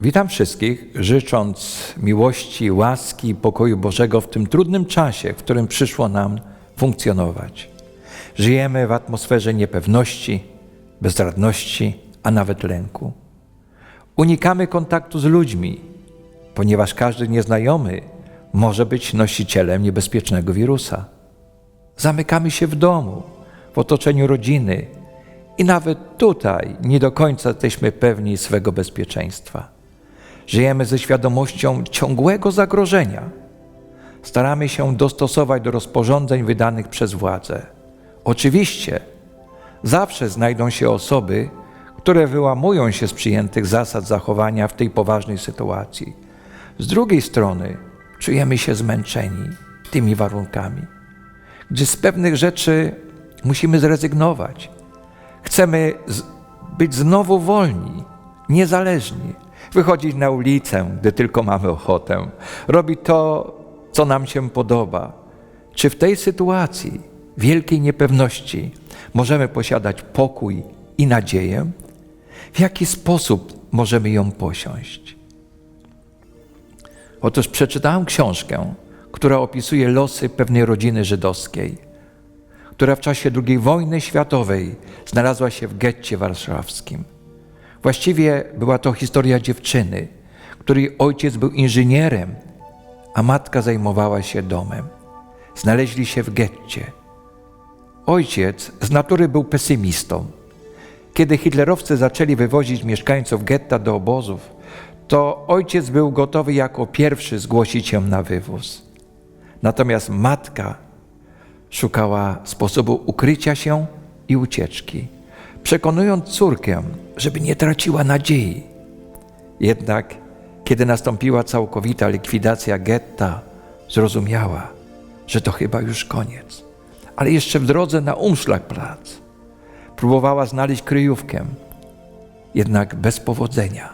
Witam wszystkich, życząc miłości, łaski i pokoju Bożego w tym trudnym czasie, w którym przyszło nam funkcjonować. Żyjemy w atmosferze niepewności, bezradności, a nawet lęku. Unikamy kontaktu z ludźmi, ponieważ każdy nieznajomy może być nosicielem niebezpiecznego wirusa. Zamykamy się w domu, w otoczeniu rodziny i nawet tutaj nie do końca jesteśmy pewni swego bezpieczeństwa. Żyjemy ze świadomością ciągłego zagrożenia. Staramy się dostosować do rozporządzeń wydanych przez władze. Oczywiście, zawsze znajdą się osoby, które wyłamują się z przyjętych zasad zachowania w tej poważnej sytuacji. Z drugiej strony, czujemy się zmęczeni tymi warunkami, gdzie z pewnych rzeczy musimy zrezygnować. Chcemy być znowu wolni, niezależni, wychodzić na ulicę, gdy tylko mamy ochotę, robić to, co nam się podoba. Czy w tej sytuacji wielkiej niepewności możemy posiadać pokój i nadzieję? W jaki sposób możemy ją posiąść? Otóż przeczytałem książkę, która opisuje losy pewnej rodziny żydowskiej, która w czasie II wojny światowej znalazła się w getcie warszawskim. Właściwie była to historia dziewczyny, której ojciec był inżynierem, a matka zajmowała się domem. Znaleźli się w getcie. Ojciec z natury był pesymistą. Kiedy hitlerowcy zaczęli wywozić mieszkańców getta do obozów, to ojciec był gotowy jako pierwszy zgłosić się na wywóz. Natomiast matka szukała sposobu ukrycia się i ucieczki, przekonując córkę, żeby nie traciła nadziei. Jednak, kiedy nastąpiła całkowita likwidacja getta, zrozumiała, że to chyba już koniec. Ale jeszcze w drodze na Umschlagplatz próbowała znaleźć kryjówkę, jednak bez powodzenia.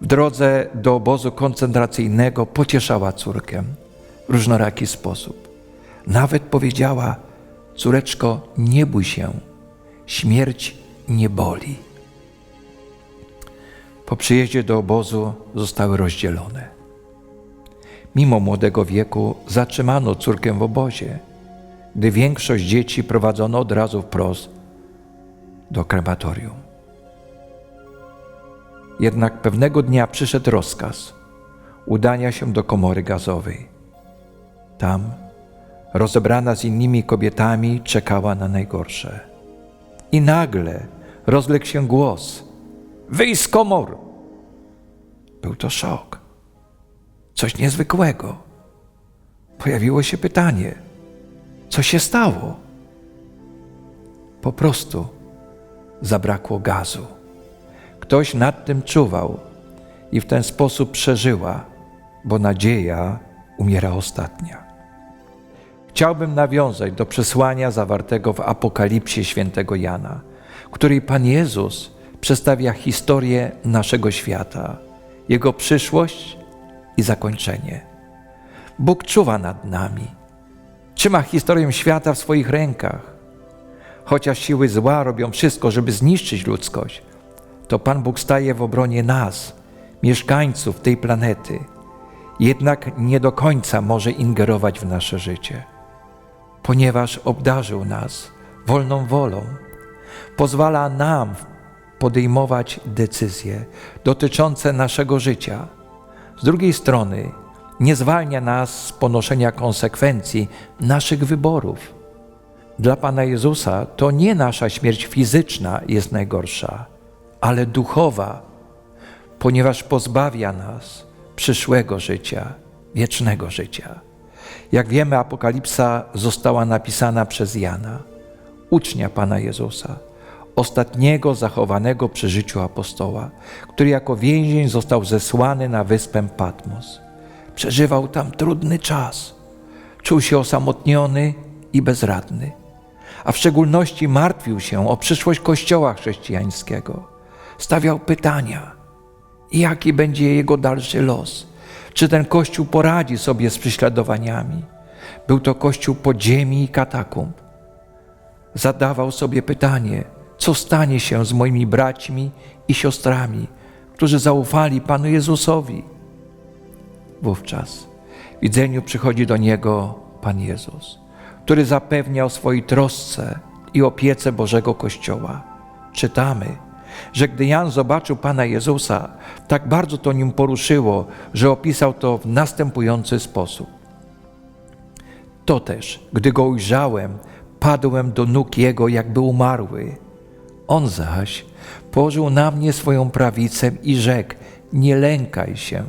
W drodze do obozu koncentracyjnego pocieszała córkę w różnoraki sposób. Nawet powiedziała: Córeczko, nie bój się, śmierć nie boli. Po przyjeździe do obozu zostały rozdzielone. Mimo młodego wieku zatrzymano córkę w obozie, gdy większość dzieci prowadzono od razu wprost do krematorium. Jednak pewnego dnia przyszedł rozkaz udania się do komory gazowej. Tam, rozebrana z innymi kobietami, czekała na najgorsze. I nagle rozległ się głos: Wyjdź z komor! Był to szok. Coś niezwykłego. Pojawiło się pytanie: co się stało? Po prostu zabrakło gazu. Ktoś nad tym czuwał i w ten sposób przeżyła, bo nadzieja umiera ostatnia. Chciałbym nawiązać do przesłania zawartego w Apokalipsie świętego Jana, której Pan Jezus przedstawia historię naszego świata, jego przyszłość i zakończenie. Bóg czuwa nad nami, trzyma historię świata w swoich rękach. Chociaż siły zła robią wszystko, żeby zniszczyć ludzkość, to Pan Bóg staje w obronie nas, mieszkańców tej planety. Jednak nie do końca może ingerować w nasze życie, ponieważ obdarzył nas wolną wolą. Pozwala nam podejmować decyzje dotyczące naszego życia. Z drugiej strony, nie zwalnia nas z ponoszenia konsekwencji naszych wyborów. Dla Pana Jezusa to nie nasza śmierć fizyczna jest najgorsza, ale duchowa, ponieważ pozbawia nas przyszłego życia, wiecznego życia. Jak wiemy, Apokalipsa została napisana przez Jana, ucznia Pana Jezusa, ostatniego zachowanego przy życiu apostoła, który jako więzień został zesłany na wyspę Patmos. Przeżywał tam trudny czas. Czuł się osamotniony i bezradny, a w szczególności martwił się o przyszłość Kościoła chrześcijańskiego. Stawiał pytania, jaki będzie jego dalszy los, czy ten Kościół poradzi sobie z prześladowaniami. Był to Kościół podziemi i katakumb. Zadawał sobie pytanie, co stanie się z moimi braćmi i siostrami, którzy zaufali Panu Jezusowi. Wówczas w widzeniu przychodzi do niego Pan Jezus, który zapewnia o swojej trosce i opiece Bożego Kościoła. Czytamy, że gdy Jan zobaczył Pana Jezusa, tak bardzo to nim poruszyło, że opisał to w następujący sposób. To też, gdy go ujrzałem, padłem do nóg jego, jakby umarły. On zaś położył na mnie swoją prawicę i rzekł: Nie lękaj się.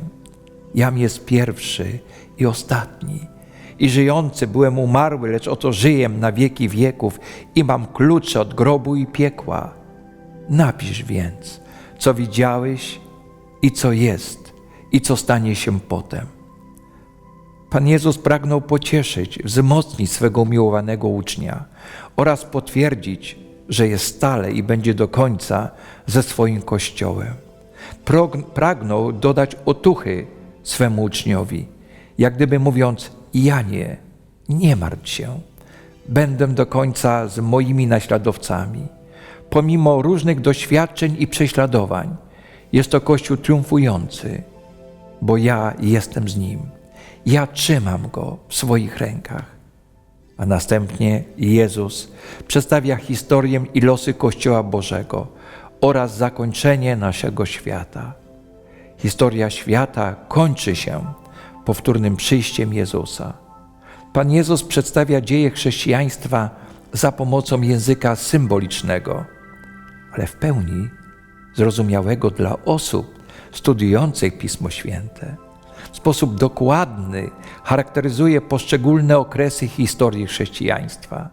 Jam jest pierwszy i ostatni. I żyjący byłem umarły, lecz oto żyję na wieki wieków i mam klucze od grobu i piekła. Napisz więc, co widziałeś i co jest, i co stanie się potem. Pan Jezus pragnął pocieszyć, wzmocnić swego umiłowanego ucznia oraz potwierdzić, że jest stale i będzie do końca ze swoim Kościołem. Pragnął dodać otuchy swemu uczniowi, jak gdyby mówiąc: Janie, nie martw się, będę do końca z moimi naśladowcami. Pomimo różnych doświadczeń i prześladowań, jest to Kościół triumfujący, bo ja jestem z nim. Ja trzymam go w swoich rękach. A następnie Jezus przedstawia historię i losy Kościoła Bożego oraz zakończenie naszego świata. Historia świata kończy się powtórnym przyjściem Jezusa. Pan Jezus przedstawia dzieje chrześcijaństwa za pomocą języka symbolicznego, ale w pełni zrozumiałego dla osób studiujących Pismo Święte. W sposób dokładny charakteryzuje poszczególne okresy historii chrześcijaństwa.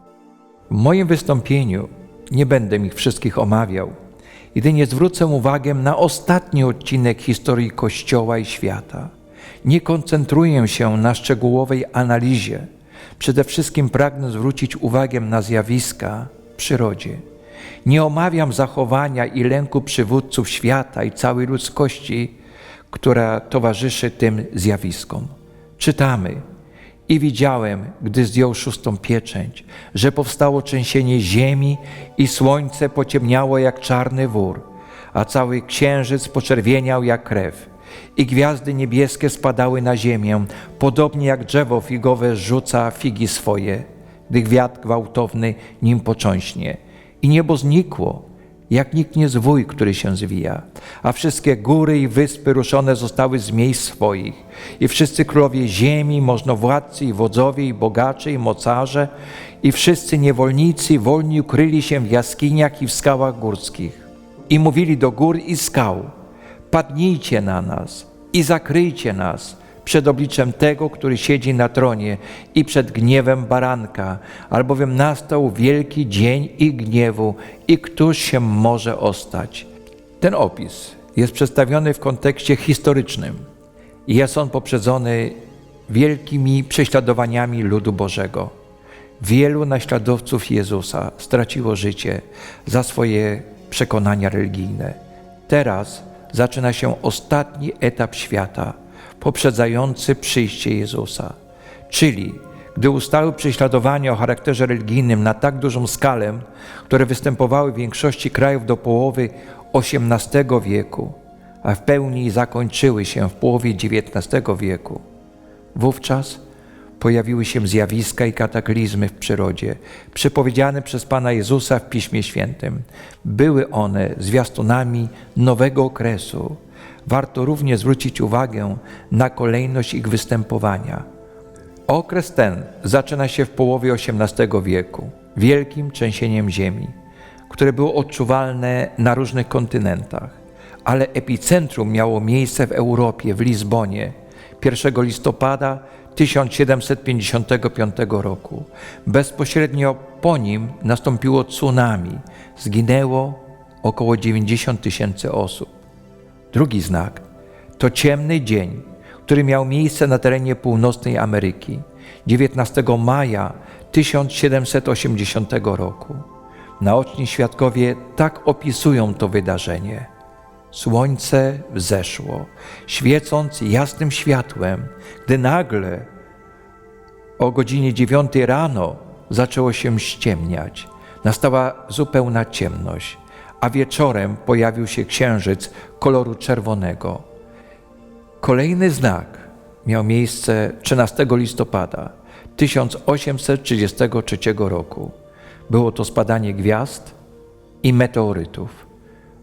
W moim wystąpieniu nie będę ich wszystkich omawiał, jedynie zwrócę uwagę na ostatni odcinek historii Kościoła i świata. Nie koncentruję się na szczegółowej analizie. Przede wszystkim pragnę zwrócić uwagę na zjawiska w przyrodzie. Nie omawiam zachowania i lęku przywódców świata i całej ludzkości, która towarzyszy tym zjawiskom. Czytamy, i widziałem, gdy zdjął szóstą pieczęć, że powstało trzęsienie ziemi i słońce pociemniało jak czarny wór, a cały księżyc poczerwieniał jak krew i gwiazdy niebieskie spadały na ziemię, podobnie jak drzewo figowe rzuca figi swoje, gdy gwiazd gwałtowny nim począśnie. I niebo znikło, jak nikt nie zwój, który się zwija, a wszystkie góry i wyspy ruszone zostały z miejsc swoich. I wszyscy królowie ziemi, możnowładcy i wodzowie i bogacze i mocarze i wszyscy niewolnicy wolni ukryli się w jaskiniach i w skałach górskich. I mówili do gór i skał, padnijcie na nas i zakryjcie nas, przed obliczem tego, który siedzi na tronie i przed gniewem baranka, albowiem nastał wielki dzień ich gniewu i któż się może ostać. Ten opis jest przedstawiony w kontekście historycznym i jest on poprzedzony wielkimi prześladowaniami ludu Bożego. Wielu naśladowców Jezusa straciło życie za swoje przekonania religijne. Teraz zaczyna się ostatni etap świata – poprzedzający przyjście Jezusa. Czyli gdy ustały prześladowania o charakterze religijnym na tak dużą skalę, które występowały w większości krajów do połowy XVIII wieku, a w pełni zakończyły się w połowie XIX wieku, wówczas pojawiły się zjawiska i kataklizmy w przyrodzie, przepowiedziane przez Pana Jezusa w Piśmie Świętym. Były one zwiastunami nowego okresu, warto również zwrócić uwagę na kolejność ich występowania. Okres ten zaczyna się w połowie XVIII wieku, wielkim trzęsieniem ziemi, które było odczuwalne na różnych kontynentach, ale epicentrum miało miejsce w Europie, w Lizbonie, 1 listopada 1755 roku. Bezpośrednio po nim nastąpiło tsunami. Zginęło około 90 tysięcy osób. Drugi znak to ciemny dzień, który miał miejsce na terenie północnej Ameryki 19 maja 1780 roku. Naoczni świadkowie tak opisują to wydarzenie. Słońce wzeszło, świecąc jasnym światłem, gdy nagle o godzinie dziewiątej rano zaczęło się ściemniać. Nastała zupełna ciemność a wieczorem pojawił się księżyc koloru czerwonego. Kolejny znak miał miejsce 13 listopada 1833 roku. Było to spadanie gwiazd i meteorytów.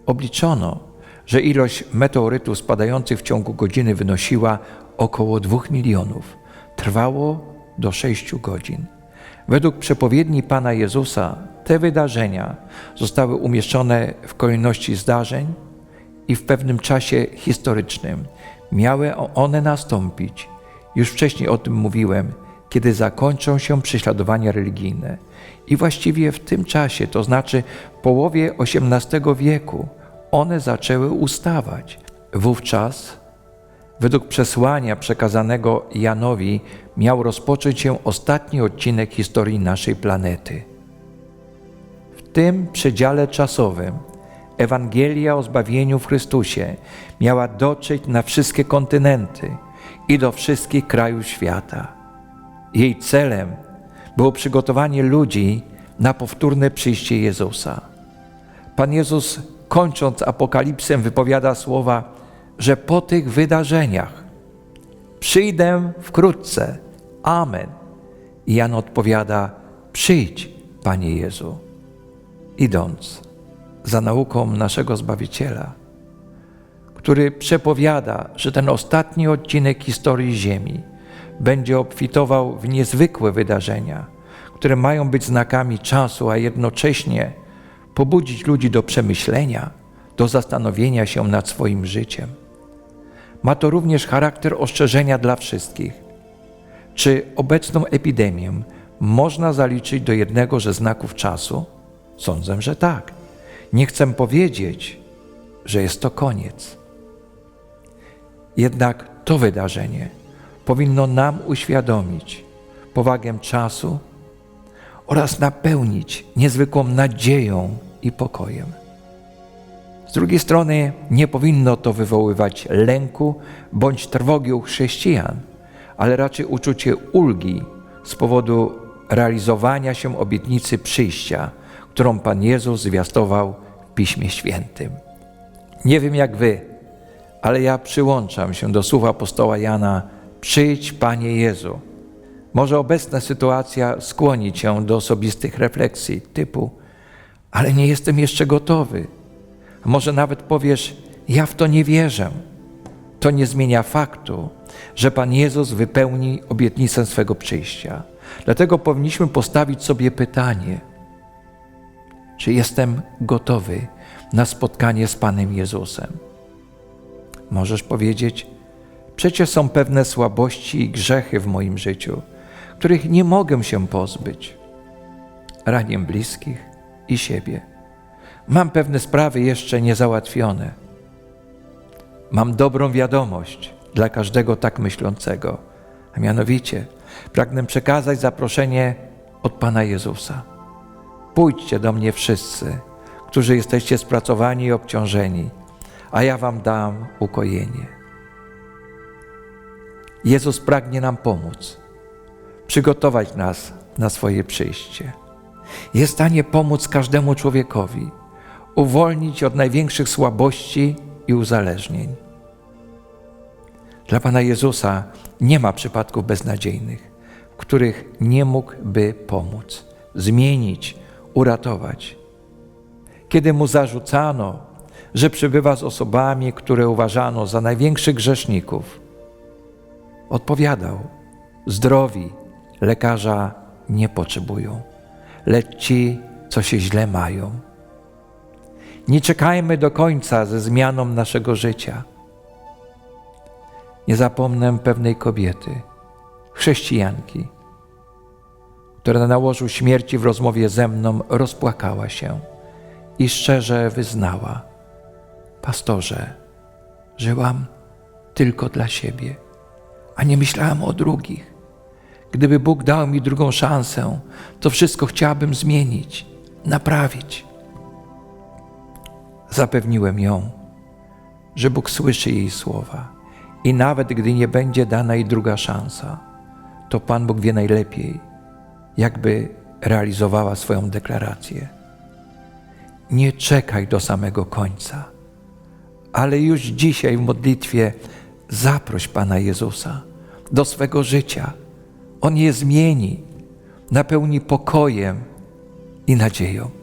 Obliczono, że ilość meteorytów spadających w ciągu godziny wynosiła około 2 milionów. Trwało do 6 godzin. Według przepowiedni Pana Jezusa te wydarzenia zostały umieszczone w kolejności zdarzeń i w pewnym czasie historycznym. Miały one nastąpić. Już wcześniej o tym mówiłem, kiedy zakończą się prześladowania religijne. I właściwie w tym czasie, to znaczy połowie XVIII wieku, one zaczęły ustawać. Wówczas, według przesłania przekazanego Janowi, miał rozpocząć się ostatni odcinek historii naszej planety. W tym przedziale czasowym Ewangelia o zbawieniu w Chrystusie miała dotrzeć na wszystkie kontynenty i do wszystkich krajów świata. Jej celem było przygotowanie ludzi na powtórne przyjście Jezusa. Pan Jezus, kończąc apokalipsę, wypowiada słowa, że po tych wydarzeniach przyjdę wkrótce. Amen. I Jan odpowiada: Przyjdź, Panie Jezu. Idąc za nauką naszego Zbawiciela, który przepowiada, że ten ostatni odcinek historii Ziemi będzie obfitował w niezwykłe wydarzenia, które mają być znakami czasu, a jednocześnie pobudzić ludzi do przemyślenia, do zastanowienia się nad swoim życiem. Ma to również charakter ostrzeżenia dla wszystkich. Czy obecną epidemię można zaliczyć do jednego ze znaków czasu? Sądzę, że tak. Nie chcę powiedzieć, że jest to koniec. Jednak to wydarzenie powinno nam uświadomić powagę czasu oraz napełnić niezwykłą nadzieją i pokojem. Z drugiej strony nie powinno to wywoływać lęku bądź trwogi u chrześcijan, ale raczej uczucie ulgi z powodu realizowania się obietnicy przyjścia, którą Pan Jezus zwiastował w Piśmie Świętym. Nie wiem jak Wy, ale ja przyłączam się do słów apostoła Jana: Przyjdź, Panie Jezu. Może obecna sytuacja skłoni Cię do osobistych refleksji typu: Ale nie jestem jeszcze gotowy. Może nawet powiesz: Ja w to nie wierzę. To nie zmienia faktu, że Pan Jezus wypełni obietnicę swego przyjścia. Dlatego powinniśmy postawić sobie pytanie: czy jestem gotowy na spotkanie z Panem Jezusem? Możesz powiedzieć, przecież są pewne słabości i grzechy w moim życiu, których nie mogę się pozbyć. Ranię bliskich i siebie. Mam pewne sprawy jeszcze niezałatwione. Mam dobrą wiadomość dla każdego tak myślącego, a mianowicie pragnę przekazać zaproszenie od Pana Jezusa. Pójdźcie do mnie wszyscy, którzy jesteście spracowani i obciążeni, a ja wam dam ukojenie. Jezus pragnie nam pomóc, przygotować nas na swoje przyjście. Jest w stanie pomóc każdemu człowiekowi, uwolnić od największych słabości i uzależnień. Dla Pana Jezusa nie ma przypadków beznadziejnych, w których nie mógłby pomóc, zmienić, uratować. Kiedy mu zarzucano, że przybywa z osobami, które uważano za największych grzeszników, odpowiadał: Zdrowi lekarza nie potrzebują, lecz ci, co się źle mają. Nie czekajmy do końca ze zmianą naszego życia. Nie zapomnę pewnej kobiety, chrześcijanki, która na łożu śmierci w rozmowie ze mną rozpłakała się i szczerze wyznała: Pastorze, żyłam tylko dla siebie, a nie myślałam o drugich. Gdyby Bóg dał mi drugą szansę, to wszystko chciałabym zmienić, naprawić. Zapewniłem ją, że Bóg słyszy jej słowa i nawet gdy nie będzie dana jej druga szansa, to Pan Bóg wie najlepiej, jakby realizowała swoją deklarację. Nie czekaj do samego końca, ale już dzisiaj w modlitwie zaproś Pana Jezusa do swego życia. On je zmieni, napełni pokojem i nadzieją.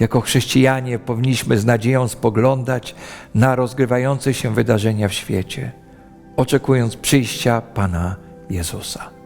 Jako chrześcijanie powinniśmy z nadzieją spoglądać na rozgrywające się wydarzenia w świecie, oczekując przyjścia Pana Jezusa.